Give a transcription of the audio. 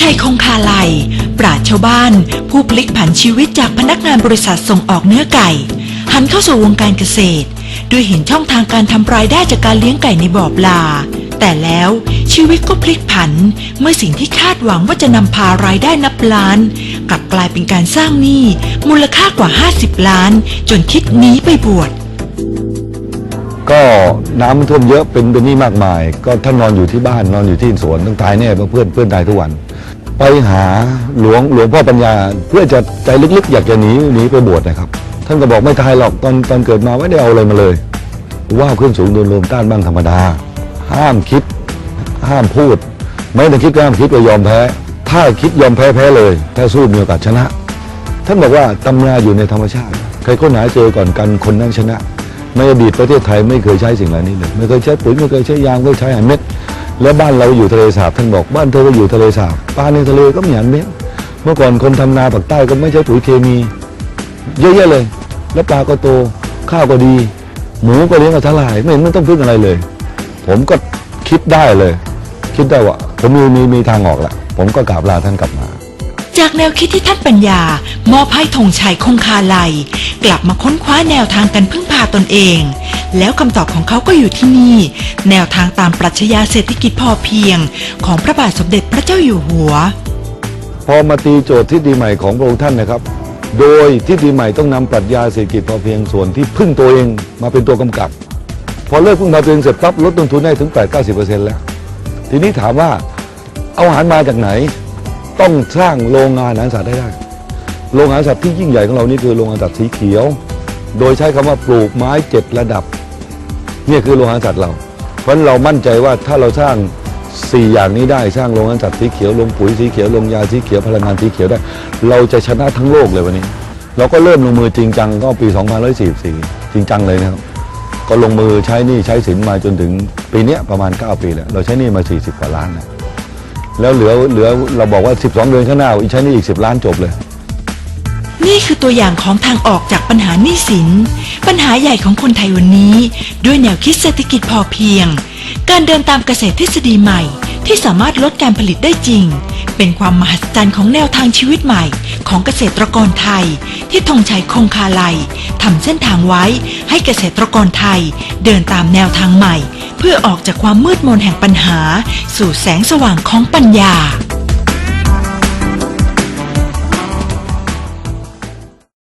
ชายคงคาไลปราชชาวบ้าน ผู้พลิกผันชีวิตจากพนักงานบริษัทส่งออกเนื้อไก่ หันเข้าสู่วงการเกษตร ด้วยเห็นช่องทางการทำรายได้จากการเลี้ยงไก่ในบ่อปลา แต่แล้วชีวิตก็พลิกผัน เมื่อสิ่งที่คาดหวังว่าจะนำพารายได้นับล้าน กลับกลายเป็นการสร้างหนี้มูลค่ากว่า 50 ล้าน จนคิดหนีไปบวชก็น้ำมันท่วมเยอะเป็นเป็นหนี่มากมาย ก็ท่านนอนอยู่ที่บ้านนอนอยู่ที่สวนต้องตายแน่เพราะเพื่อนเพื่อนตายทุกวัน ไปหาหลวงหลวงพ่อปัญญา เพื่อจะใจลึกๆ อยากจะหนีหนีไปบวชนะครับ ท่านก็บอกไม่ตายหรอกตอนตอนเกิดมาไม่ได้เอาอะไรมาเลยว่าเครื่องสูงโดนลมต้านบ้างธรรมดา ห้ามคิด ห้ามพูด ไม่ต้องคิดก็ห้ามคิดว่ายอมแพ้ ถ้าคิดยอมแพ้แพ้เลย ถ้าสู้มีโอกาสชนะ ท่านบอกว่าตำราอยู่ในธรรมชาติ ใครค้นหาเจอก่อนกันคนนั้นชนะในอดีตประเทศไทยไม่เคยใช้สิ่งเหล่านี้เลยไม่เคยใช้ปุ๋ยไม่เคยใช้ยางไม่เคยใช้อาหารเม็ด แล้วบ้านเราอยู่ทะเลสาบท่านบอกบ้านเธอก็อยู่ทะเลสาบปลาในทะเลก็มีอาหารเม็ดเมื่อก่อนคนทำนาปากใต้ก็ไม่ใช้ปุ๋ยเคมี เยอะแยะเลย แล้วปลาก็โตข้าวก็ดี หมูก็เลี้ยงกับทลายไม่เห็นมันต้องพึ่งอะไรเลย ผมก็คิดได้เลย คิดได้ว่า ผมมีมีมีทางออกละผมก็กราบลาท่านกลับมา จากแนวคิดที่ท่านปัญญา มอบให้ธงชัยคงคาไลกลับมาค้นคว้าแนวทางการพึ่งพาตนเอง แล้วคำตอบของเขาก็อยู่ที่นี่ แนวทางตามปรัชญาเศรษฐกิจพอเพียง ของพระบาทสมเด็จพระเจ้าอยู่หัว พอมาตีโจทย์ทฤษฎีใหม่ของพระองค์ท่านนะครับ โดยทฤษฎีใหม่ต้องนำปรัชญาเศรษฐกิจพอเพียงส่วนที่พึ่งตัวเองมาเป็นตัวกำกับ พอเลิกพึ่งพาตัวเองเสร็จปั๊บลดต้นทุนได้ถึง 8-90%แล้ว ทีนี้ถามว่าเอาอาหารมาจากไหน ต้องสร้างโรงงานอาหารสัตว์ให้ได้ โรงงานสัตว์ที่ยิ่งใหญ่ของเรานี่คือโรงงานสัตว์สีเขียว โดยใช้คำว่าปลูกไม้เจ็ดระดับ เนี่ยคือโรงงานสัตว์เรา เพราะฉะนั้นเรามั่นใจว่าถ้าเราสร้าง 4 อย่างนี้ได้สร้างโรงงานสัตว์สีเขียวลงปุ๋ยสีเขียวลงยาสีเขียวพลังงานสีเขียวได้ เราจะชนะทั้งโลกเลยวันนี้ เราก็เริ่มลงมือจริงจังก็ปี2544จริงจังเลยนะครับก็ลงมือใช้นี่ใช้สินมาจนถึงปีเนี้ยประมาณ 9 ปีแล้วเราใช้นี่มา 40 กว่าล้านนะแล้วเหลือเหลือเราบอกว่า 12 เดือนข้างหน้าอีกใช้นี่อีก 10 ล้านจบเลย นี่คือตัวอย่างของทางออกจากปัญหาหนี้สิน ปัญหาใหญ่ของคนไทยวันนี้ ด้วยแนวคิดเศรษฐกิจพอเพียง การเดินตามเกษตรทฤษฎีใหม่ ที่สามารถลดการผลิตได้จริง เป็นความมหัศจรรย์ของแนวทางชีวิตใหม่ ของเกษตรกรไทย ที่ธงชัยคงคาไลทำเส้นทางไว้ให้เกษตรกรไทย เดินตามแนวทางใหม่ เพื่อออกจากความมืดมนแห่งปัญหา สู่แสงสว่างของปัญญา